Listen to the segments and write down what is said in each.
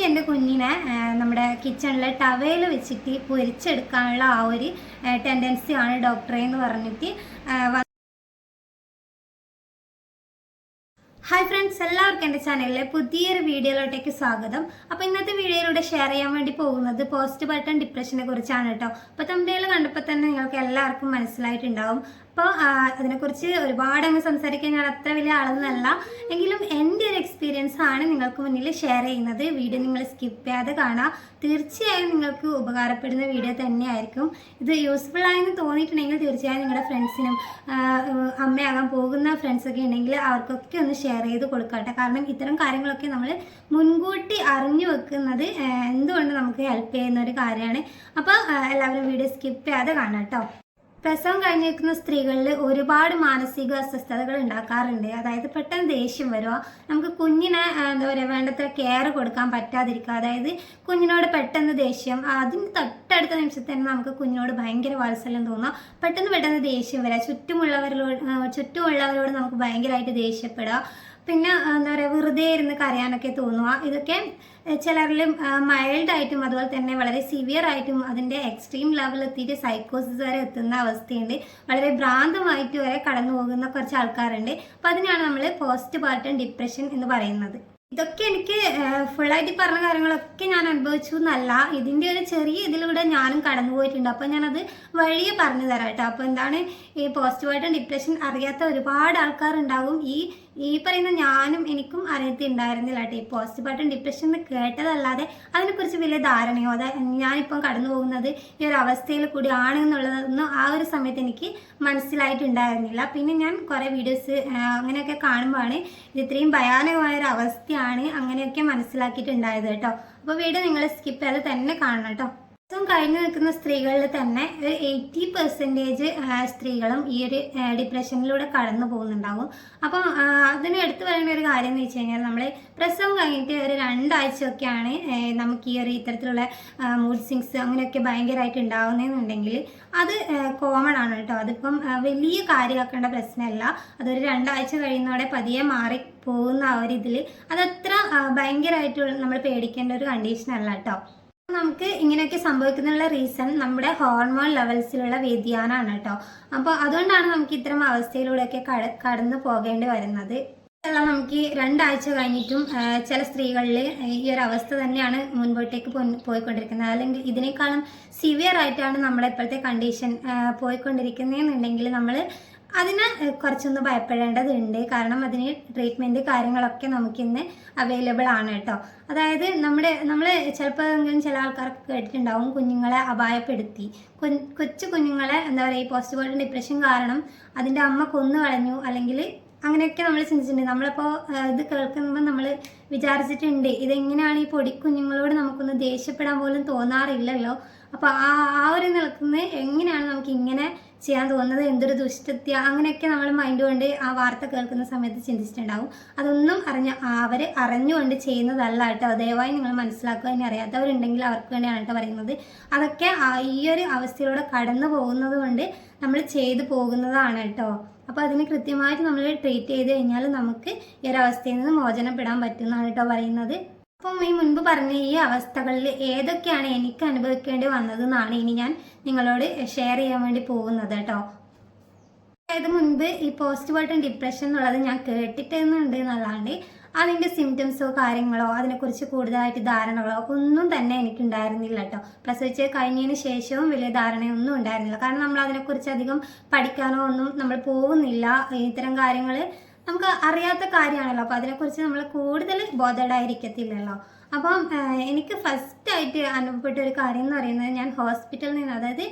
എനിക്ക് എന്റെ കുഞ്ഞിനെ നമ്മുടെ കിച്ചണിലെ ടവയിൽ വെച്ചിട്ട് പൊരിച്ചെടുക്കാനുള്ള ആ ഒരു ടെൻഡൻസി ആണ് ഡോക്ടറെ എന്ന് പറഞ്ഞിട്ട് ഹായ് ഫ്രണ്ട്സ് എല്ലാവർക്കും എന്റെ ചാനലിലെ പുതിയൊരു വീഡിയോയിലോട്ടേക്ക് സ്വാഗതം. അപ്പോൾ ഇന്നത്തെ വീഡിയോയിലൂടെ ഷെയർ ചെയ്യാൻ വേണ്ടി പോകുന്നത് പോസ്റ്റ് ബട്ടൺ ഡിപ്രഷനെ കുറിച്ചാണ് കേട്ടോ. അപ്പോൾ തമ്പിയിൽ കണ്ടപ്പോൾ തന്നെ നിങ്ങൾക്ക് എല്ലാവർക്കും മനസ്സിലായിട്ടുണ്ടാവും. അപ്പോൾ അതിനെക്കുറിച്ച് ഒരുപാട് അങ്ങ് സംസാരിക്കാൻ ഞാൻ അത്ര വലിയ ആളൊന്നുമല്ല എങ്കിലും എന്റെ ഒരു എക്സ്പീരിയൻസ് ആണ് നിങ്ങൾക്ക് മുന്നിൽ ഷെയർ ചെയ്യുന്നത്. വീഡിയോ നിങ്ങൾ സ്കിപ്പ് ചെയ്യാതെ കാണാം. തീർച്ചയായും നിങ്ങൾക്ക് ഉപകാരപ്പെടുന്ന വീഡിയോ തന്നെയായിരിക്കും. ഇത് യൂസ്ഫുൾ ആയെന്ന് തോന്നിയിട്ടുണ്ടെങ്കിൽ തീർച്ചയായും നിങ്ങളുടെ ഫ്രണ്ട്സിനും അമ്മയാകാൻ പോകുന്ന ഫ്രണ്ട്സൊക്കെ ഉണ്ടെങ്കിൽ അവർക്കൊക്കെ ഒന്ന് ഷെയർ ചെയ്ത് കൊടുക്കട്ടെ. കാരണം ഇത്തരം കാര്യങ്ങളൊക്കെ നമ്മൾ മുൻകൂട്ടി അറിഞ്ഞു വെക്കുന്നത് എന്തുകൊണ്ട് നമുക്ക് ഹെൽപ്പ് ചെയ്യുന്ന ഒരു കാര്യമാണ്. അപ്പോൾ എല്ലാവരും വീഡിയോ സ്കിപ്പ് ചെയ്യാതെ കാണാം കേട്ടോ. പ്രസവം കഴിഞ്ഞിരിക്കുന്ന സ്ത്രീകളിൽ ഒരുപാട് മാനസിക അസ്വസ്ഥതകൾ ഉണ്ടാക്കാറുണ്ട്. അതായത് പെട്ടെന്ന് ദേഷ്യം വരുക. നമുക്ക് കുഞ്ഞിനെ എന്താ പറയുക വേണ്ടത്ര കെയർ കൊടുക്കാൻ പറ്റാതിരിക്കുക. അതായത് കുഞ്ഞിനോട് പെട്ടെന്ന് ദേഷ്യം. അതിന് തൊട്ടടുത്ത നിമിഷത്തിൽ തന്നെ നമുക്ക് കുഞ്ഞിനോട് ഭയങ്കര വാത്സല്യം തോന്നുക പെട്ടെന്ന് പെട്ടെന്ന് ദേഷ്യം വരിക ചുറ്റുമുള്ളവരോട് ചുറ്റുമുള്ളവരോട് നമുക്ക് ഭയങ്കരമായിട്ട് ദേഷ്യപ്പെടുക. പിന്നെ എന്താ പറയുക വെറുതെ ഇരുന്ന് കരയാനൊക്കെ തോന്നുക ഇതൊക്കെ ചിലരിൽ മൈൽഡ് ആയിട്ടും അതുപോലെ തന്നെ വളരെ സിവിയർ ആയിട്ടും അതിന്റെ എക്സ്ട്രീം ലെവൽ എത്തിയിട്ട് സൈക്കോസിസ് വരെ എത്തുന്ന അവസ്ഥയുണ്ട്. വളരെ ഭ്രാന്തമായിട്ട് വരെ കടന്നു പോകുന്ന കുറച്ച് ആൾക്കാരുണ്ട്. അപ്പം അതിനാണ് നമ്മൾ പോസ്റ്റ് പാർട്ടം ഡിപ്രഷൻ എന്ന് പറയുന്നത്. ഇതൊക്കെ എനിക്ക് ഫുള്ളായിട്ട് പറഞ്ഞ കാര്യങ്ങളൊക്കെ ഞാൻ അനുഭവിച്ചു എന്നല്ല. ഇതിന്റെ ഒരു ചെറിയ ഇതിലൂടെ ഞാനും കടന്നു പോയിട്ടുണ്ട്. അപ്പോൾ ഞാനത് വഴിയെ പറഞ്ഞു തരാം കേട്ടോ. അപ്പോൾ എന്താണ് ഈ പോസ്റ്റ് ഡിപ്രഷൻ അറിയാത്ത ഒരുപാട് ആൾക്കാരുണ്ടാവും. ഈ ഈ പറയുന്ന ഞാനും എനിക്കും അറിയത്തിണ്ടായിരുന്നില്ല കേട്ടോ ഈ പോസ്റ്റ് ആയിട്ടും ഡിപ്രഷൻ എന്ന് കേട്ടതല്ലാതെ അതിനെക്കുറിച്ച് വലിയ ധാരണയോ? അതാ ഞാനിപ്പം കടന്നു പോകുന്നത് ഈ ഒരു അവസ്ഥയിൽ കൂടി ആണെന്നുള്ളതൊന്നും ആ ഒരു സമയത്ത് എനിക്ക് മനസ്സിലായിട്ടുണ്ടായിരുന്നില്ല. പിന്നെ ഞാൻ കുറേ വീഡിയോസ് അങ്ങനെയൊക്കെ കാണുമ്പോഴാണ് ഇത് ഇത്രയും ഭയാനകമായ ഒരു അവസ്ഥയാണ് അങ്ങനെയൊക്കെ മനസ്സിലാക്കിയിട്ടുണ്ടായത് കേട്ടോ അപ്പോൾ വീഡിയോ നിങ്ങൾ സ്കിപ്പ് ചെയ്യാതെ തന്നെ കാണണം കേട്ടോ ദിവസം കഴിഞ്ഞു നിൽക്കുന്ന സ്ത്രീകളിൽ തന്നെ ഒരു എയ്റ്റി പെർസെന്റേജ് സ്ത്രീകളും ഈ ഒരു ഡിപ്രഷനിലൂടെ കടന്നു പോകുന്നുണ്ടാവും. അപ്പം അതിന് എടുത്തു പറയുന്ന ഒരു കാര്യം എന്ന് വെച്ച് കഴിഞ്ഞാൽ നമ്മൾ പ്രസവം കഴിഞ്ഞിട്ട് ഒരു രണ്ടാഴ്ചയൊക്കെയാണ് നമുക്ക് ഈ ഒരു ഇത്തരത്തിലുള്ള മൂഡ് സിങ്സ് അങ്ങനെയൊക്കെ ഭയങ്കരമായിട്ട് ഉണ്ടാവുന്നതെന്നുണ്ടെങ്കിൽ അത് കോമൺ ആണ് കേട്ടോ. അതിപ്പം വലിയ കാര്യമാക്കേണ്ട പ്രശ്നമല്ല. അതൊരു രണ്ടാഴ്ച കഴിയുന്നതോടെ പതിയെ മാറി പോകുന്ന ആ ഒരു ഇതിൽ അതത്ര ഭയങ്കരമായിട്ടുള്ള നമ്മൾ പേടിക്കേണ്ട ഒരു കണ്ടീഷൻ അല്ല കേട്ടോ. നമുക്ക് ഇങ്ങനെയൊക്കെ സംഭവിക്കുന്നതിനുള്ള റീസൺ നമ്മുടെ ഹോർമോൺ ലെവൽസിലുള്ള വ്യതിയാനമാണ് കേട്ടോ. അപ്പോൾ അതുകൊണ്ടാണ് നമുക്ക് ഇത്തരം അവസ്ഥയിലൂടെയൊക്കെ കട കടന്നു പോകേണ്ടി വരുന്നത്. അല്ല നമുക്ക് രണ്ടാഴ്ച കഴിഞ്ഞിട്ടും ചില സ്ത്രീകളിൽ ഈ ഒരു അവസ്ഥ തന്നെയാണ് മുൻപോട്ടേക്ക് പോയിക്കൊണ്ടിരിക്കുന്നത്. അല്ലെങ്കിൽ ഇതിനേക്കാളും സിവിയർ ആയിട്ടാണ് നമ്മുടെ ഇപ്പോഴത്തെ കണ്ടീഷൻ പോയിക്കൊണ്ടിരിക്കുന്നതെന്നുണ്ടെങ്കിൽ നമ്മൾ അതിന് കുറച്ചൊന്ന് ഭയപ്പെടേണ്ടതുണ്ട്. കാരണം അതിന് ട്രീറ്റ്മെന്റ് കാര്യങ്ങളൊക്കെ നമുക്കിന്ന് അവൈലബിൾ ആണ് കേട്ടോ. അതായത് നമ്മുടെ നമ്മൾ ചിലപ്പോൾ ചില ആൾക്കാർക്ക് കേട്ടിട്ടുണ്ടാവും കുഞ്ഞുങ്ങളെ അപായപ്പെടുത്തി. കൊച്ചു കുഞ്ഞുങ്ങളെ എന്താ പറയുക ഈ പോസ്റ്റ് ഡിപ്രഷൻ കാരണം അതിന്റെ അമ്മ കൊന്നു കളഞ്ഞു അല്ലെങ്കിൽ അങ്ങനെയൊക്കെ നമ്മൾ ചിന്തിച്ചിട്ടുണ്ട്. നമ്മളിപ്പോൾ ഇത് കേൾക്കുമ്പോൾ നമ്മൾ വിചാരിച്ചിട്ടുണ്ട് ഇതെങ്ങനെയാണ് ഈ പൊടി കുഞ്ഞുങ്ങളോട് നമുക്കൊന്ന് ദേഷ്യപ്പെടാൻ പോലും തോന്നാറില്ലല്ലോ. അപ്പോൾ ആ ആ ഒരു നിൽക്കുന്ന എങ്ങനെയാണ് നമുക്ക് ഇങ്ങനെ ചെയ്യാൻ തോന്നുന്നത്? എന്തൊരു ദുഷ്ടത്യ അങ്ങനെയൊക്കെ നമ്മൾ മൈൻഡ് കൊണ്ട് ആ വാർത്ത കേൾക്കുന്ന സമയത്ത് ചിന്തിച്ചിട്ടുണ്ടാവും. അതൊന്നും അറിഞ്ഞ അവർ അറിഞ്ഞുകൊണ്ട് ചെയ്യുന്നതല്ല കേട്ടോ. ദയവായി നിങ്ങൾ മനസ്സിലാക്കുക. ഇനി അറിയാത്തവരുണ്ടെങ്കിൽ അവർക്ക് വേണ്ടിയാണ് കേട്ടോ പറയുന്നത്. അതൊക്കെ ഈ ഒരു അവസ്ഥയിലൂടെ കടന്നു പോകുന്നത് കൊണ്ട് നമ്മൾ ചെയ്തു പോകുന്നതാണ് കേട്ടോ. അപ്പോൾ അതിനെ കൃത്യമായിട്ട് നമ്മൾ ട്രീറ്റ് ചെയ്ത് കഴിഞ്ഞാൽ നമുക്ക് ഈ ഒരു അവസ്ഥയിൽ നിന്ന് മോചനപ്പെടാൻ പറ്റുമെന്നാണ് കേട്ടോ പറയുന്നത്. അപ്പം ഈ മുൻപ് പറഞ്ഞ ഈ അവസ്ഥകളിൽ ഏതൊക്കെയാണ് എനിക്ക് അനുഭവിക്കേണ്ടി വന്നതെന്നാണ് ഇനി ഞാൻ നിങ്ങളോട് ഷെയർ ചെയ്യാൻ വേണ്ടി പോകുന്നത് കേട്ടോ അതായത് മുൻപ് ഈ പോസ്റ്റ് മോർട്ടം ഡിപ്രഷൻ എന്നുള്ളത് ഞാൻ കേട്ടിട്ടുണ്ട് എന്നല്ലാണ്ട് അതിന്റെ സിംറ്റംസോ കാര്യങ്ങളോ അതിനെക്കുറിച്ച് കൂടുതലായിട്ട് ധാരണകളോ ഒന്നും തന്നെ എനിക്കുണ്ടായിരുന്നില്ല കേട്ടോ പ്രസവിച്ച് കഴിഞ്ഞതിന് ശേഷവും വലിയ ധാരണയൊന്നും ഉണ്ടായിരുന്നില്ല. കാരണം നമ്മൾ അതിനെക്കുറിച്ച് അധികം പഠിക്കാനോ ഒന്നും നമ്മൾ പോകുന്നില്ല. ഇത്തരം കാര്യങ്ങൾ നമുക്ക് അറിയാത്ത കാര്യമാണല്ലോ. അപ്പോൾ അതിനെക്കുറിച്ച് നമ്മൾ കൂടുതൽ ബോധഡായിരിക്കത്തില്ലല്ലോ അപ്പം എനിക്ക് ഫസ്റ്റായിട്ട് അനുഭവപ്പെട്ട ഒരു കാര്യം എന്ന് പറയുന്നത് ഞാൻ ഹോസ്പിറ്റലിൽ നിന്ന് അതായത്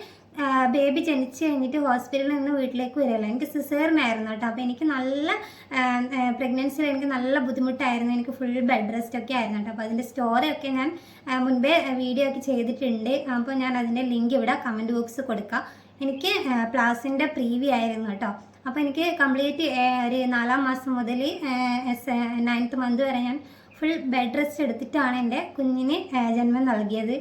ബേബി ജനിച്ചു കഴിഞ്ഞിട്ട് ഹോസ്പിറ്റലിൽ നിന്ന് വീട്ടിലേക്ക് വരികയല്ലോ. എനിക്ക് സിസേറിനായിരുന്നു കേട്ടോ. അപ്പോൾ എനിക്ക് നല്ല പ്രഗ്നൻസിയിൽ എനിക്ക് നല്ല ബുദ്ധിമുട്ടായിരുന്നു. എനിക്ക് ഫുൾ ബെഡ് റെസ്റ്റ് ഒക്കെ ആയിരുന്നു കേട്ടോ. അപ്പോൾ അതിന്റെ സ്റ്റോറിയൊക്കെ ഞാൻ മുൻപേ വീഡിയോ ഒക്കെ ചെയ്തിട്ടുണ്ട്. അപ്പോൾ ഞാൻ അതിന്റെ ലിങ്ക് ഇവിടെ കമന്റ് ബോക്സ് കൊടുക്കാം. എനിക്ക് പ്ലാസിന്റെ പ്രീവി ആയിരുന്നു കേട്ടോ. അപ്പോൾ എനിക്ക് കംപ്ലീറ്റ് ഒരു നാലാം മാസം മുതൽ നയൻത്ത് മന്ത് വരെ ഞാൻ ഫുൾ ബെഡ് റെസ്റ്റ് എടുത്തിട്ടാണ് എന്റെ കുഞ്ഞിന് ജന്മം നൽകിയത്.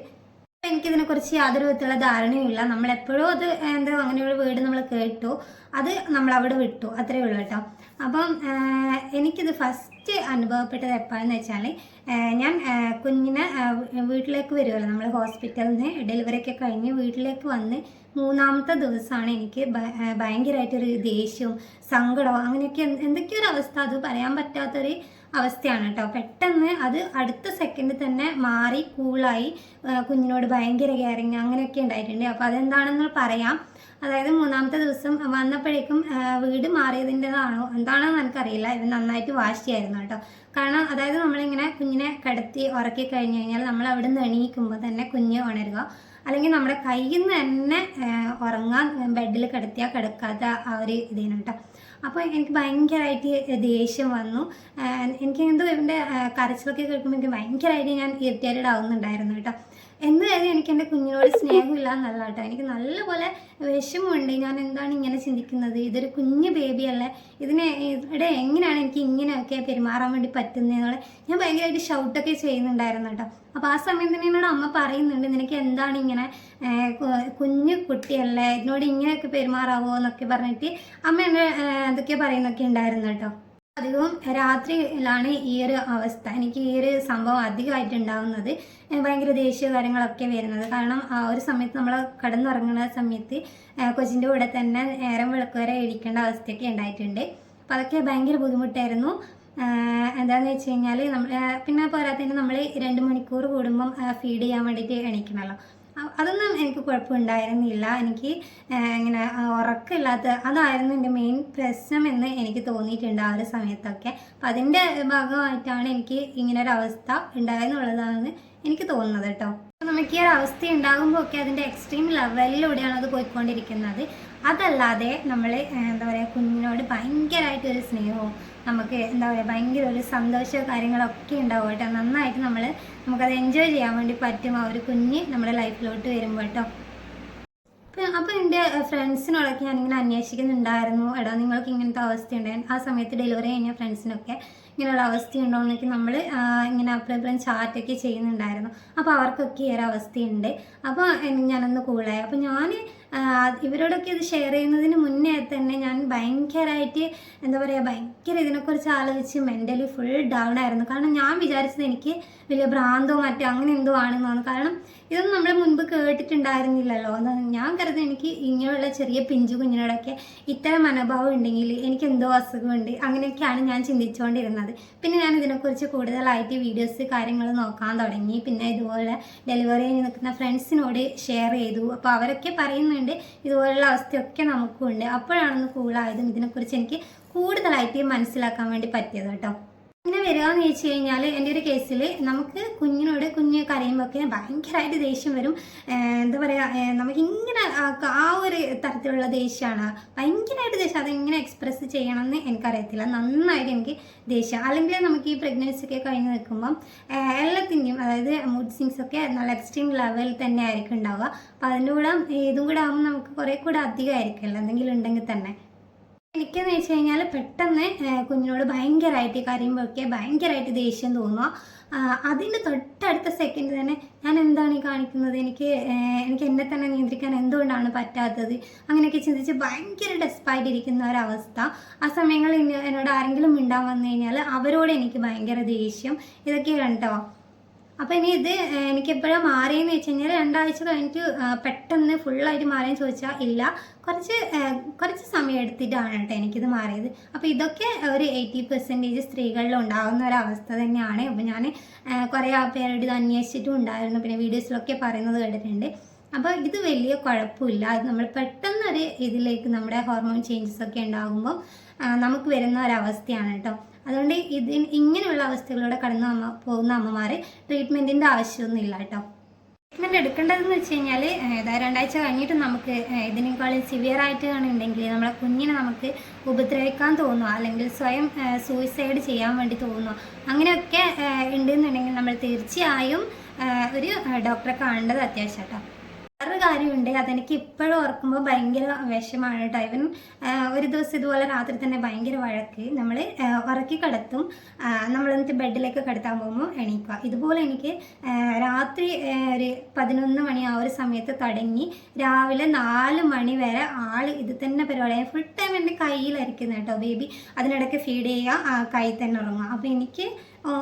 എനിക്കിതിനെക്കുറിച്ച് യാതൊരു വിധത്തിലുള്ള ധാരണയുമില്ല. നമ്മൾ എപ്പോഴും അത് എന്താ അങ്ങനെയുള്ള വീട് നമ്മൾ കേട്ടു. അത് നമ്മൾ അവിടെ വിട്ടു. അത്രയേ ഉള്ളൂ കേട്ടോ. അപ്പം എനിക്കിത് ഫസ്റ്റ് അനുഭവപ്പെട്ടത് എപ്പോഴെന്ന് വെച്ചാൽ ഞാൻ കുഞ്ഞിനെ വീട്ടിലേക്ക് വരുമല്ലോ നമ്മൾ ഹോസ്പിറ്റലിൽ നിന്ന് ഡെലിവറി ഒക്കെ കഴിഞ്ഞ് വീട്ടിലേക്ക് വന്ന് മൂന്നാമത്തെ ദിവസമാണ് എനിക്ക് ഭയങ്കരമായിട്ടൊരു ദേഷ്യവും സങ്കടവും അങ്ങനെയൊക്കെ എന്തൊക്കെയൊരു അവസ്ഥ അത് പറയാൻ പറ്റാത്തൊരു അവസ്ഥയാണ് കേട്ടോ പെട്ടെന്ന് അത് അടുത്ത സെക്കൻഡിൽ തന്നെ മാറി കൂളായി കുഞ്ഞിനോട് ഭയങ്കര കെയറിങ് അങ്ങനെയൊക്കെ ഉണ്ടായിട്ടുണ്ട്. അപ്പോൾ അതെന്താണെന്ന് പറയാം. അതായത് മൂന്നാമത്തെ ദിവസം വന്നപ്പോഴേക്കും വീട് മാറിയതിന്റെതാണോ എന്താണെന്ന് എനിക്കറിയില്ല. ഇത് നന്നായിട്ട് വാഷ് വാശിയായിരുന്നു കേട്ടോ. കാരണം അതായത് നമ്മളിങ്ങനെ കുഞ്ഞിനെ കിടത്തി ഉറക്കി കഴിഞ്ഞ് കഴിഞ്ഞാൽ നമ്മൾ അവിടെ നിന്ന് എണീക്കുമ്പോൾ തന്നെ കുഞ്ഞ് ഉണരുക. അല്ലെങ്കിൽ നമ്മുടെ കയ്യിൽ നിന്ന് തന്നെ ഉറങ്ങാൻ ബെഡിൽ കിടത്തിയാൽ കിടക്കാത്ത ആ ഒരു ഇതേനു കേട്ടോ. അപ്പോൾ എനിക്ക് ഭയങ്കരമായിട്ട് ദേഷ്യം വന്നു. എനിക്ക് എന്തോ ഇവന്റെ കരച്ചിലൊക്കെ കേൾക്കുമ്പോൾ എനിക്ക് ഭയങ്കരമായിട്ട് ഞാൻ ഇറിറ്റേറ്റഡ് ആവുന്നുണ്ടായിരുന്നു കേട്ടോ. എന്ന് എനിക്ക് എന്റെ കുഞ്ഞിനോട് സ്നേഹമില്ല എന്നല്ല കേട്ടോ എനിക്ക് നല്ലപോലെ വിഷമമുണ്ട്. ഞാൻ എന്താണ് ഇങ്ങനെ ചിന്തിക്കുന്നത്? ഇതൊരു കുഞ്ഞ് ബേബിയല്ലേ ഇതിനെ ഇവിടെ എങ്ങനെയാണ് എനിക്ക് ഇങ്ങനെയൊക്കെ പെരുമാറാൻ വേണ്ടി പറ്റുന്നതെന്നുള്ള ഞാൻ ഭയങ്കരമായിട്ട് ഷൗട്ടൊക്കെ ചെയ്യുന്നുണ്ടായിരുന്നു കേട്ടോ അപ്പോൾ ആ സമയം തന്നെ എന്നോട് അമ്മ പറയുന്നുണ്ട് നിനക്ക് എന്താണ് ഇങ്ങനെ കുഞ്ഞു കുട്ടിയല്ലേ? ഇതിനോട് ഇങ്ങനെയൊക്കെ പെരുമാറാവോ? എന്നൊക്കെ പറഞ്ഞിട്ട് അമ്മ എന്നെ എന്തൊക്കെയോ പറയുന്നൊക്കെ ഉണ്ടായിരുന്നു കേട്ടോ അധികവും രാത്രിയിലാണ് ഈ ഒരു അവസ്ഥ. എനിക്ക് ഈ ഒരു സംഭവം അധികമായിട്ട് ഉണ്ടാവുന്നത് ഏഹ് ഭയങ്കര ദേഷ്യ കാര്യങ്ങളൊക്കെ വരുന്നത്. കാരണം ആ ഒരു സമയത്ത് നമ്മൾ കടന്നുറങ്ങുന്ന സമയത്ത് കൊച്ചിന്റെ കൂടെ തന്നെ നേരം വെളുക്ക് ഇരിക്കേണ്ട അവസ്ഥയൊക്കെ ഉണ്ടായിട്ടുണ്ട്. അപ്പം അതൊക്കെ ഭയങ്കര ബുദ്ധിമുട്ടായിരുന്നു. എന്താണെന്ന് വെച്ച് കഴിഞ്ഞാൽ നമ്മൾ പിന്നെ പോരാത്തതിന് നമ്മൾ രണ്ട് മണിക്കൂർ കൂടുമ്പം ഫീഡ് ചെയ്യാൻ വേണ്ടിയിട്ട് എണീക്കണമല്ലോ അതൊന്നും എനിക്ക് കുഴപ്പമുണ്ടായിരുന്നില്ല. എനിക്ക് ഇങ്ങനെ ഉറക്കമില്ലാത്ത അതായിരുന്നു എന്റെ മെയിൻ പ്രശ്നം എന്ന് എനിക്ക് തോന്നിയിട്ടുണ്ട് ആ ഒരു സമയത്തൊക്കെ. അപ്പം അതിന്റെ ഭാഗമായിട്ടാണ് എനിക്ക് ഇങ്ങനെ ഒരു അവസ്ഥ ഉണ്ടായെന്നുള്ളതാണ് എനിക്ക് തോന്നുന്നത് കേട്ടോ. നമുക്ക് ഈ ഒരു അവസ്ഥ ഉണ്ടാകുമ്പോൾ ഒക്കെ അതിന്റെ എക്സ്ട്രീം ലെവലിലൂടെയാണ് അത് പോയിക്കൊണ്ടിരിക്കുന്നത്. അതല്ലാതെ നമ്മൾ എന്താ പറയുക കുഞ്ഞിനോട് ഭയങ്കരമായിട്ടൊരു സ്നേഹവും നമുക്ക് എന്താ പറയുക ഭയങ്കര ഒരു സന്തോഷവും കാര്യങ്ങളൊക്കെ ഉണ്ടാവും കേട്ടോ. നന്നായിട്ട് നമ്മൾ നമുക്കത് എൻജോയ് ചെയ്യാൻ വേണ്ടി പറ്റും ആ ഒരു കുഞ്ഞ് നമ്മുടെ ലൈഫിലോട്ട് വരുമ്പോൾ കേട്ടോ. അപ്പോൾ എന്റെ ഫ്രണ്ട്സിനോടൊക്കെ ഞാനിങ്ങനെ അന്വേഷിക്കുന്നുണ്ടായിരുന്നു. എടാ നിങ്ങൾക്ക് ഇങ്ങനത്തെ അവസ്ഥയുണ്ട്? ആ സമയത്ത് ഡെലിവറി കഴിഞ്ഞ ഫ്രണ്ട്സിനൊക്കെ ഇങ്ങനെയുള്ള അവസ്ഥയുണ്ടോ എന്നൊക്കെ നമ്മൾ ഇങ്ങനെ അപ്പുറം ചാറ്റൊക്കെ ചെയ്യുന്നുണ്ടായിരുന്നു. അപ്പോൾ അവർക്കൊക്കെ ഈ ഒരു അവസ്ഥയുണ്ട്. അപ്പോൾ ഞാനൊന്ന് കൂളായി അപ്പോൾ ഞാൻ ഇവരോടൊക്കെ ഇത് ഷെയർ ചെയ്യുന്നതിന് മുന്നേ തന്നെ ഞാൻ ഭയങ്കരമായിട്ട് എന്താ പറയുക ഭയങ്കര ഇതിനെക്കുറിച്ച് ആലോചിച്ച് മെന്റലി ഫുൾ ഡൗൺ ആയിരുന്നു. കാരണം ഞാൻ വിചാരിച്ചത് എനിക്ക് വലിയ ഭ്രാന്തോ മറ്റോ അങ്ങനെ എന്തോ ആണെന്ന് തോന്നുന്നു കാരണം ഇതൊന്നും നമ്മൾ മുൻപ് കേട്ടിട്ടുണ്ടായിരുന്നില്ലല്ലോ. ഞാൻ കരുതുന്നത് എനിക്ക് ഇങ്ങനെയുള്ള ചെറിയ പിഞ്ചു കുഞ്ഞിനോടൊക്കെ ഇത്തരം മനോഭാവം ഉണ്ടെങ്കിൽ എനിക്ക് എന്തോ അസുഖമുണ്ട് അങ്ങനെയൊക്കെയാണ് ഞാൻ ചിന്തിച്ചുകൊണ്ടിരുന്നത് പിന്നെ ഞാൻ ഇതിനെക്കുറിച്ച് കൂടുതലായിട്ട് വീഡിയോസ് കാര്യങ്ങൾ നോക്കാൻ തുടങ്ങി. പിന്നെ ഇതുപോലെ ഡെലിവറി കഴിഞ്ഞ് നിൽക്കുന്ന ഫ്രണ്ട്സിനോട് ഷെയർ ചെയ്തു. അപ്പോൾ അവരൊക്കെ പറയുന്നുണ്ട് ഇതുപോലുള്ള അവസ്ഥയൊക്കെ നമുക്കും ഉണ്ട് അപ്പോഴാണെന്ന് കൂളായതും ഇതിനെക്കുറിച്ച് എനിക്ക് കൂടുതലായിട്ട് മനസ്സിലാക്കാൻ വേണ്ടി പറ്റിയത് കേട്ടോ. ഇങ്ങനെ വരിക എന്ന് ചോദിച്ചു കഴിഞ്ഞാൽ എന്റെ ഒരു കേസിൽ നമുക്ക് കുഞ്ഞിനോട് കുഞ്ഞ് കരയുമ്പോഴൊക്കെ ഭയങ്കരമായിട്ട് ദേഷ്യം വരും. എന്താ പറയുക നമുക്ക് ഇങ്ങനെ ആ- ഒരു തരത്തിലുള്ള ദേഷ്യമാണ് ഭയങ്കരമായിട്ട് ദേഷ്യം അതെങ്ങനെ എക്സ്പ്രസ് ചെയ്യണം എന്ന് എനിക്കറിയത്തില്ല. നന്നായിട്ട് എനിക്ക് ദേഷ്യം അല്ലെങ്കിൽ നമുക്ക് ഈ പ്രഗ്നൻസി ഒക്കെ കഴിഞ്ഞ് നിൽക്കുമ്പം എല്ലാത്തിന്റെയും അതായത് മൂഡ് സിങ്സ് ഒക്കെ നല്ല എക്സ്ട്രീം ലെവലിൽ തന്നെ ആയിരിക്കും ഉണ്ടാവുക. അപ്പോൾ അതിന്റെ കൂടെ ഇതും കൂടെ ആകുമ്പോൾ നമുക്ക് കുറേ കൂടെ അധികമായിരിക്കുമല്ലോ എന്തെങ്കിലും ഉണ്ടെങ്കിൽ തന്നെ. എനിക്കെന്ന് വെച്ച് കഴിഞ്ഞാൽ പെട്ടെന്ന് കുഞ്ഞിനോട് ഭയങ്കരമായിട്ട് കരയുമ്പോഴൊക്കെ ഭയങ്കരമായിട്ട് ദേഷ്യം തോന്നുക. അതിന്റെ തൊട്ടടുത്ത സെക്കൻഡ് തന്നെ ഞാൻ എന്താണ് ഈ കാണിക്കുന്നത്? എനിക്ക് എനിക്ക് എന്നെ തന്നെ നിയന്ത്രിക്കാൻ എന്തുകൊണ്ടാണ് പറ്റാത്തത്? അങ്ങനെയൊക്കെ ചിന്തിച്ച് ഭയങ്കര ഡെസ്പായിട്ട് ഇരിക്കുന്ന ഒരവസ്ഥ. ആ സമയങ്ങളിൽ എന്നോട് ആരെങ്കിലും മിണ്ടാൻ വന്നു കഴിഞ്ഞാൽ അവരോട് എനിക്ക് ഭയങ്കര ദേഷ്യം. ഇതൊക്കെ കേട്ടോ അപ്പോൾ ഇനി ഇത് ഏഹ്, എനിക്ക് എപ്പോഴാണ് മാറിയെന്ന് വെച്ച് കഴിഞ്ഞാൽ രണ്ടാഴ്ച കഴിഞ്ഞിട്ട് പെട്ടെന്ന് ഫുള്ളായിട്ട് മാറിയെന്ന് ചോദിച്ചാൽ ഇല്ല. കുറച്ച് കുറച്ച് സമയം എടുത്തിട്ടാണ് കേട്ടോ എനിക്കിത് മാറിയത്. അപ്പോൾ ഇതൊക്കെ ഒരു എയ്റ്റി പെർസെന്റേജ് സ്ത്രീകളിൽ ഉണ്ടാകുന്ന ഒരു അവസ്ഥ തന്നെയാണ്. അപ്പോൾ ഞാൻ കുറേ പേരോട് ഇത് അന്വേഷിച്ചിട്ടും ഉണ്ടായിരുന്നു. പിന്നെ വീഡിയോസിലൊക്കെ പറയുന്നത് കേട്ടിട്ടുണ്ട്. അപ്പോൾ ഇത് വലിയ കുഴപ്പമില്ല. അത് നമ്മൾ പെട്ടെന്നൊരു ഇതിലേക്ക് നമ്മുടെ ഹോർമോൺ ചേഞ്ചസ് ഒക്കെ ഉണ്ടാകുമ്പോൾ നമുക്ക് വരുന്ന ഒരവസ്ഥയാണ് കേട്ടോ. അതുകൊണ്ട് ഇതിന് ഇങ്ങനെയുള്ള അവസ്ഥകളിലൂടെ കടന്നു അമ്മ പോകുന്ന അമ്മമാർ ട്രീറ്റ്മെന്റിന്റെ ആവശ്യമൊന്നുമില്ല കേട്ടോ. ട്രീറ്റ്മെന്റ് എടുക്കേണ്ടതെന്ന് വെച്ച് കഴിഞ്ഞാൽ ഏതാ രണ്ടാഴ്ച കഴിഞ്ഞിട്ട് നമുക്ക് ഇതിനേക്കാളും സിവിയർ ആയിട്ട് ഉണ്ടെങ്കിൽ നമ്മളെ കുഞ്ഞിനെ നമുക്ക് ഉപദ്രവിക്കാൻ തോന്നുക അല്ലെങ്കിൽ സ്വയം സൂയിസൈഡ് ചെയ്യാൻ വേണ്ടി തോന്നുക അങ്ങനെയൊക്കെ ഉണ്ടെന്നുണ്ടെങ്കിൽ നമ്മൾ തീർച്ചയായും ഒരു ഡോക്ടറെ കാണേണ്ടത് അത്യാവശ്യം കേട്ടോ. വേറൊരു കാര്യമുണ്ട്. അതെനിക്ക് ഇപ്പോഴും ഓർക്കുമ്പോൾ ഭയങ്കര വിഷമാണ് കേട്ടോ. ഇവൻ ഒരു ദിവസം ഇതുപോലെ രാത്രി തന്നെ ഭയങ്കര വഴക്ക്. നമ്മൾ ഉറക്കി കിടത്തും. നമ്മൾ എന്നിട്ട് ബെഡിലേക്ക് കിടത്താൻ പോകുമ്പോൾ എണീക്കുക. ഇതുപോലെ എനിക്ക് രാത്രി ഒരു പതിനൊന്ന് മണി ആ ഒരു സമയത്ത് തടങ്ങി രാവിലെ നാല് മണി വരെ ആൾ ഇത് തന്നെ പരിപാടി ഫുൾ ടൈം എന്റെ കയ്യിലായിരിക്കുന്നത് കേട്ടോ ബേബി അതിനിടയ്ക്ക് ഫീഡ് ചെയ്യുക കൈ തന്നെ ഉറങ്ങുക. അപ്പോൾ എനിക്ക്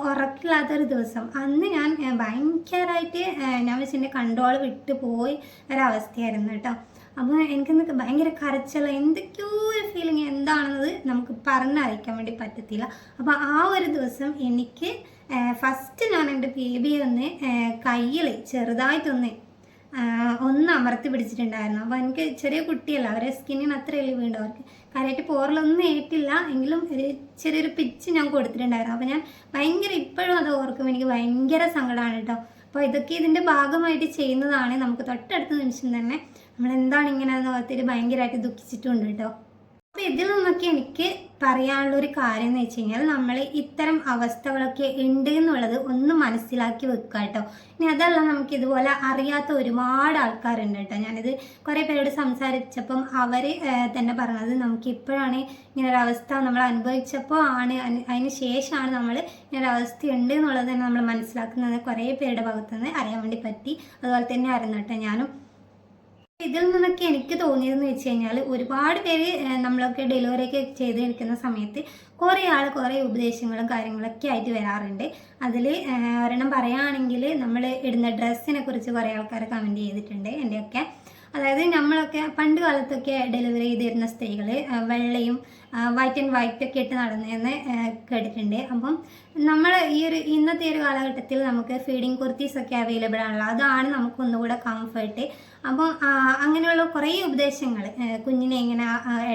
ഉറക്കില്ലാത്തൊരു ദിവസം. അന്ന് ഞാൻ ഭയങ്കരമായിട്ട് ഞാൻ വെച്ചിന്റെ കൺട്രോൾ വിട്ട് പോയി ഒരവസ്ഥയായിരുന്നു കേട്ടോ. അപ്പോൾ എനിക്കിന്ന് ഭയങ്കര കരച്ചല. എന്തൊക്കെയോ ഒരു ഫീലിംഗ് എന്താണെന്നത് നമുക്ക് പറഞ്ഞറിയിക്കാൻ വേണ്ടി പറ്റത്തില്ല. അപ്പോൾ ആ ഒരു ദിവസം എനിക്ക് ഫസ്റ്റ് ഞാൻ എന്റെ ബേബിയെ ഒന്ന് കയ്യിൽ ചെറുതായിട്ടൊന്ന് ഒന്ന് അമർത്തി പിടിച്ചിട്ടുണ്ടായിരുന്നു. അപ്പോൾ എനിക്ക് ചെറിയ കുട്ടിയല്ല അവരെ സ്കിന്നിന് അത്ര എളി വീണ്ടും അവർക്ക് കാര്യമായിട്ട് പോറലൊന്നും ഏറ്റില്ല. എങ്കിലും ഒരു ചെറിയൊരു പിച്ച് ഞാൻ കൊടുത്തിട്ടുണ്ടായിരുന്നു. അപ്പോൾ ഞാൻ ഭയങ്കര ഇപ്പോഴും അത് ഓർക്കുമ്പോൾ എനിക്ക് ഭയങ്കര സങ്കടമാണ് കേട്ടോ അപ്പോൾ ഇതൊക്കെ ഇതിന്റെ ഭാഗമായിട്ട് ചെയ്യുന്നതാണ് നമുക്ക് തൊട്ടടുത്ത നിമിഷം തന്നെ നമ്മൾ എന്താണ് ഇങ്ങനെ ഓർത്തിട്ട് ഭയങ്കരമായിട്ട് ദുഃഖിച്ചിട്ടുണ്ട് കേട്ടോ അപ്പോൾ ഇതിൽ നിന്നൊക്കെ എനിക്ക് പറയാനുള്ള ഒരു കാര്യം എന്ന് വെച്ച് കഴിഞ്ഞാൽ നമ്മൾ ഇത്തരം അവസ്ഥകളൊക്കെ ഉണ്ട് എന്നുള്ളത് ഒന്ന് മനസ്സിലാക്കി വെക്കുക കേട്ടോ. ഇനി അതല്ല നമുക്ക് ഇതുപോലെ അറിയാത്ത ഒരുപാട് ആൾക്കാരുണ്ട് കേട്ടോ. ഞാനിത് കുറേ പേരോട് സംസാരിച്ചപ്പം അവർ തന്നെ പറഞ്ഞത് നമുക്ക് ഇപ്പോഴാണ് ഇങ്ങനൊരവസ്ഥ നമ്മൾ അനുഭവിച്ചപ്പോൾ ആണ് അതിന് ശേഷമാണ് നമ്മൾ ഇങ്ങനൊരവസ്ഥ ഉണ്ട് എന്നുള്ളത് തന്നെ നമ്മൾ മനസ്സിലാക്കുന്നത് കുറേ പേരുടെ ഭാഗത്തുനിന്ന് അറിയാൻ വേണ്ടി പറ്റി. അതുപോലെ തന്നെ അറിയുന്നു കേട്ടോ ഞാനും. ഇതിൽ നിന്നൊക്കെ എനിക്ക് തോന്നിയതെന്ന് വെച്ച് കഴിഞ്ഞാൽ ഒരുപാട് പേര് നമ്മളൊക്കെ ഡെലിവറി ഒക്കെ ചെയ്ത് നിൽക്കുന്ന സമയത്ത് കുറേ ആൾ കുറേ ഉപദേശങ്ങളും കാര്യങ്ങളൊക്കെ ആയിട്ട് വരാറുണ്ട്. അതിൽ ഒരെണ്ണം പറയുകയാണെങ്കിൽ നമ്മൾ ഇടുന്ന ഡ്രസ്സിനെ കുറിച്ച് കുറേ ആൾക്കാർ കമന്റ് ചെയ്തിട്ടുണ്ട് എന്റെയൊക്കെ. അതായത് നമ്മളൊക്കെ പണ്ട് കാലത്തൊക്കെ ഡെലിവറി ചെയ്തിരുന്ന സ്ത്രീകൾ വെള്ളയും വൈറ്റ് ആൻഡ് വൈറ്റ് ഒക്കെ ഇട്ട് നടന്നതെന്ന് കേട്ടിട്ടുണ്ട്. അപ്പം നമ്മൾ ഈ ഒരു ഇന്നത്തെ ഒരു കാലഘട്ടത്തിൽ നമുക്ക് ഫീഡിങ് കുർത്തീസ് ഒക്കെ അവൈലബിൾ ആണല്ലോ. അതാണ് നമുക്ക് ഒന്നുകൂടെ കംഫർട്ട് അപ്പം അങ്ങനെയുള്ള കുറേ ഉപദേശങ്ങൾ കുഞ്ഞിനെ എങ്ങനെ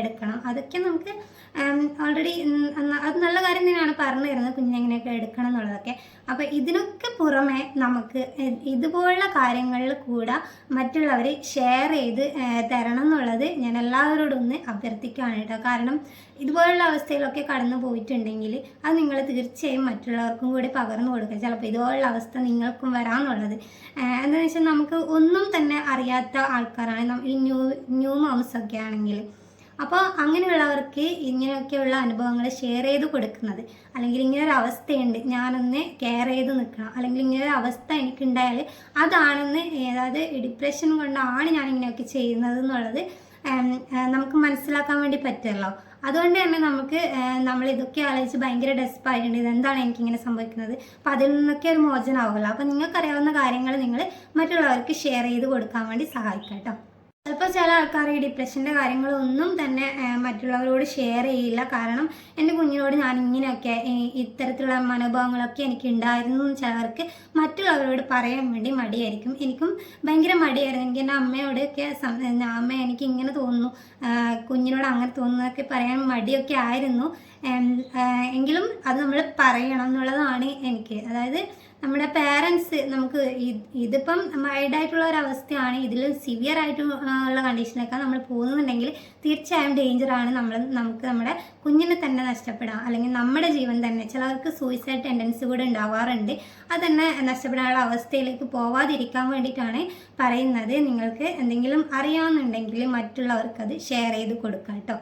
എടുക്കണം. അതൊക്കെ നമുക്ക് ഓൾറെഡി അത് നല്ല കാര്യം തന്നെയാണ് പറഞ്ഞു തരുന്നത് കുഞ്ഞിനെ എങ്ങനെയൊക്കെ എടുക്കണം എന്നുള്ളതൊക്കെ. അപ്പോൾ ഇതിനൊക്കെ പുറമെ നമുക്ക് ഇതുപോലുള്ള കാര്യങ്ങളിൽ കൂടെ മറ്റുള്ളവർ ഷെയർ ചെയ്ത് തരണം എന്നുള്ളത് ഞാൻ എല്ലാവരോടും ഒന്ന് അഭ്യർത്ഥിക്കുകയാണ് കേട്ടോ. കാരണം ഇതുപോലുള്ള അവസ്ഥയിലൊക്കെ കടന്നു പോയിട്ടുണ്ടെങ്കിൽ അത് നിങ്ങൾ തീർച്ചയായും മറ്റുള്ളവർക്കും കൂടി പകർന്നു കൊടുക്കുക ചിലപ്പോൾ ഇതുപോലുള്ള അവസ്ഥ നിങ്ങൾക്കും വരാമെന്നുള്ളത് എന്താണെന്ന് വെച്ചാൽ നമുക്ക് ഒന്നും തന്നെ അറിയാത്ത ആൾക്കാരാണ് ഈ ന്യൂ ന്യൂ മോംസ് ഒക്കെ ആണെങ്കിൽ. അപ്പോൾ അങ്ങനെയുള്ളവർക്ക് ഇങ്ങനെയൊക്കെയുള്ള അനുഭവങ്ങൾ ഷെയർ ചെയ്ത് കൊടുക്കുന്നത്. അല്ലെങ്കിൽ ഇങ്ങനെ ഒരു അവസ്ഥയുണ്ട് ഞാനൊന്ന് കെയർ ചെയ്ത് നിൽക്കണം. അല്ലെങ്കിൽ ഇങ്ങനെ ഒരു അവസ്ഥ എനിക്കുണ്ടായാൽ അതാണെന്ന് അതായത് ഡിപ്രഷൻ കൊണ്ടാണ് ഞാൻ ഇങ്ങനെയൊക്കെ ചെയ്യുന്നത് എന്നുള്ളത് നമുക്ക് മനസ്സിലാക്കാൻ വേണ്ടി പറ്റുമല്ലോ. അതുകൊണ്ട് തന്നെ നമുക്ക് നമ്മൾ ഇതൊക്കെ ആലോചിച്ച് ഭയങ്കര ഡെസ്പായിട്ടുണ്ട് ഇതെന്താണ് എനിക്കിങ്ങനെ സംഭവിക്കുന്നത്? അപ്പോൾ അതിൽ നിന്നൊക്കെ ഒരു മോചനമാവുമല്ലോ അപ്പോൾ നിങ്ങൾക്കറിയാവുന്ന കാര്യങ്ങൾ നിങ്ങൾ മറ്റുള്ളവർക്ക് ഷെയർ ചെയ്ത് കൊടുക്കാൻ വേണ്ടി സഹായിക്കാം കേട്ടോ. ചില ആൾക്കാർ ഈ ഡിപ്രഷന്റെ കാര്യങ്ങളൊന്നും തന്നെ മറ്റുള്ളവരോട് ഷെയർ ചെയ്യില്ല. കാരണം എന്റെ കുഞ്ഞിനോട് ഞാൻ ഇങ്ങനെയൊക്കെ ഇത്തരത്തിലുള്ള മനോഭാവങ്ങളൊക്കെ എനിക്ക് ഉണ്ടായിരുന്നു എന്ന് ചിലർക്ക് മറ്റുള്ളവരോട് പറയാൻ വേണ്ടി മടിയായിരിക്കും. എനിക്കും ഭയങ്കര മടിയായിരുന്നു. എനിക്ക് എന്റെ അമ്മയോടൊക്കെ അമ്മ എനിക്ക് ഇങ്ങനെ തോന്നുന്നു. കുഞ്ഞിനോട് അങ്ങനെ തോന്നുന്നതൊക്കെ പറയാൻ മടിയൊക്കെ ആയിരുന്നു. എങ്കിലും അത് നമ്മൾ പറയണം എന്നുള്ളതാണ് എനിക്ക്. അതായത് നമ്മുടെ പേരൻസ് നമുക്ക് ഇത് ഇതിപ്പം മൈൽഡ് ആയിട്ടുള്ള ഒരു അവസ്ഥയാണ് ഇതിൽ സിവിയർ ആയിട്ട് ഉള്ള കണ്ടീഷനൊക്കെ നമ്മൾ പോകുന്നുണ്ടെങ്കിൽ തീർച്ചയായും ഡേഞ്ചർ ആണ്. നമ്മൾ നമുക്ക് നമ്മുടെ കുഞ്ഞിനെ തന്നെ നഷ്ടപ്പെടാം. അല്ലെങ്കിൽ നമ്മുടെ ജീവൻ തന്നെ. ചിലർക്ക് സൂയിസൈഡ് ടെൻഡൻസി കൂടെ ഉണ്ടാവാറുണ്ട്. അത് തന്നെ നഷ്ടപ്പെടാനുള്ള അവസ്ഥയിലേക്ക് പോവാതിരിക്കാൻ വേണ്ടിയിട്ടാണ് പറയുന്നത്. നിങ്ങൾക്ക് എന്തെങ്കിലും അറിയാമെന്നുണ്ടെങ്കിൽ മറ്റുള്ളവർക്ക് അത് ഷെയർ ചെയ്ത് കൊടുക്കാം കേട്ടോ.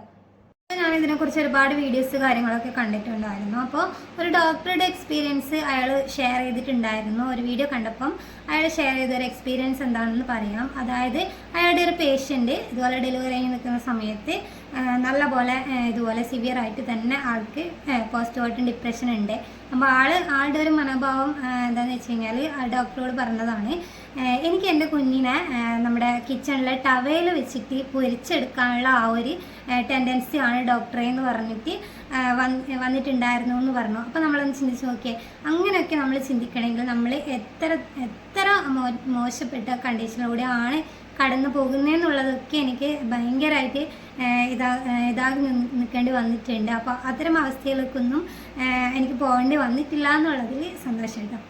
ഞാൻ ഇതിനെക്കുറിച്ച് ഒരുപാട് വീഡിയോസ് കാര്യങ്ങളൊക്കെ കണ്ടിട്ടുണ്ടായിരുന്നു. അപ്പോൾ ഒരു ഡോക്ടറുടെ എക്സ്പീരിയൻസ് അയാൾ ഷെയർ ചെയ്തിട്ടുണ്ടായിരുന്നു. ഒരു വീഡിയോ കണ്ടപ്പം അയാൾ ഷെയർ ചെയ്ത ഒരു എക്സ്പീരിയൻസ് എന്താണെന്ന് പറയാം. അതായത് അയാളുടെ ഒരു പേഷ്യന്റ് ഇതുപോലെ ഡെലിവറി കഴിഞ്ഞ് നിൽക്കുന്ന സമയത്ത് നല്ല പോലെ ഇതുപോലെ സിവിയർ ആയിട്ട് തന്നെ ആൾക്ക് പോസ്റ്റ് മോർട്ടം ഡിപ്രഷൻ ഉണ്ട്. അപ്പോൾ ആൾ ആളുടെ ഒരു മനോഭാവം എന്താണെന്ന് വെച്ച് കഴിഞ്ഞാൽ ഡോക്ടറോട് പറഞ്ഞതാണ് എനിക്ക് എന്റെ കുഞ്ഞിനെ നമ്മുടെ കിച്ചണിലെ ടവയിൽ വെച്ചിട്ട് പൊരിച്ചെടുക്കാനുള്ള ആ ഒരു ടെൻഡൻസി ആണ് ഡോക്ടറെ എന്ന് പറഞ്ഞിട്ട് വന്നിട്ടുണ്ടായിരുന്നു എന്ന് പറഞ്ഞു. അപ്പോൾ നമ്മളൊന്ന് ചിന്തിച്ച് നോക്കിയേ. അങ്ങനെയൊക്കെ നമ്മൾ ചിന്തിക്കണമെങ്കിൽ നമ്മൾ എത്ര എത്ര മോശപ്പെട്ട കണ്ടീഷനിലൂടെയാണ് കടന്നു പോകുന്നതെന്നുള്ളതൊക്കെ എനിക്ക് ഭയങ്കരമായിട്ട് ഇതാ ഇതാകി നിൽക്കേണ്ടി വന്നിട്ടുണ്ട്. അപ്പോൾ അത്തരം അവസ്ഥയിലേക്കൊന്നും എനിക്ക് പോകേണ്ടി വന്നിട്ടില്ല എന്നുള്ളതിൽ സന്തോഷം കേട്ടോ.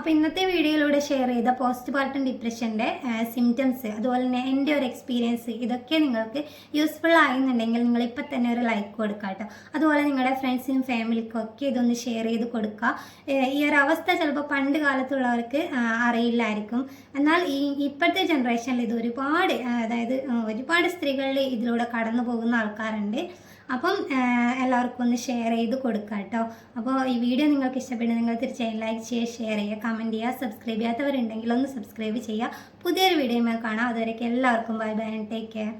അപ്പോൾ ഇന്നത്തെ വീഡിയോയിലൂടെ ഷെയർ ചെയ്ത പോസ്റ്റ് പാർട്ടം ഡിപ്രഷന്റെ സിംറ്റംസ് അതുപോലെ തന്നെ എന്റെ ഒരു എക്സ്പീരിയൻസ് ഇതൊക്കെ നിങ്ങൾക്ക് യൂസ്ഫുൾ ആയെന്നുണ്ടെങ്കിൽ നിങ്ങൾ ഇപ്പം തന്നെ ഒരു ലൈക്ക് കൊടുക്കുക കേട്ടോ. അതുപോലെ നിങ്ങളുടെ ഫ്രണ്ട്സിനും ഫാമിലിക്കും ഒക്കെ ഇതൊന്ന് ഷെയർ ചെയ്ത് കൊടുക്കുക. ഈ ഒരു അവസ്ഥ ചിലപ്പോൾ പണ്ട് കാലത്തുള്ളവർക്ക് അറിയില്ലായിരിക്കും. എന്നാൽ ഈ ഇപ്പോഴത്തെ ജനറേഷനിൽ ഇത് ഒരുപാട് അതായത് ഒരുപാട് സ്ത്രീകളിൽ ഇതിലൂടെ കടന്നു പോകുന്ന ആൾക്കാരുണ്ട്. അപ്പം എല്ലാവർക്കും ഒന്ന് ഷെയർ ചെയ്ത് കൊടുക്കുക കേട്ടോ അപ്പോൾ ഈ വീഡിയോ നിങ്ങൾക്ക് ഇഷ്ടപ്പെടുന്നത് നിങ്ങൾ തീർച്ചയായും ലൈക്ക് ചെയ്യുക ഷെയർ ചെയ്യുക കമന്റ് ചെയ്യുക സബ്സ്ക്രൈബ് ചെയ്യാത്തവരുണ്ടെങ്കിൽ ഒന്ന് സബ്സ്ക്രൈബ് ചെയ്യുക. പുതിയൊരു വീഡിയോ കാണാം. അതുവരെയൊക്കെ എല്ലാവർക്കും bye bye and take care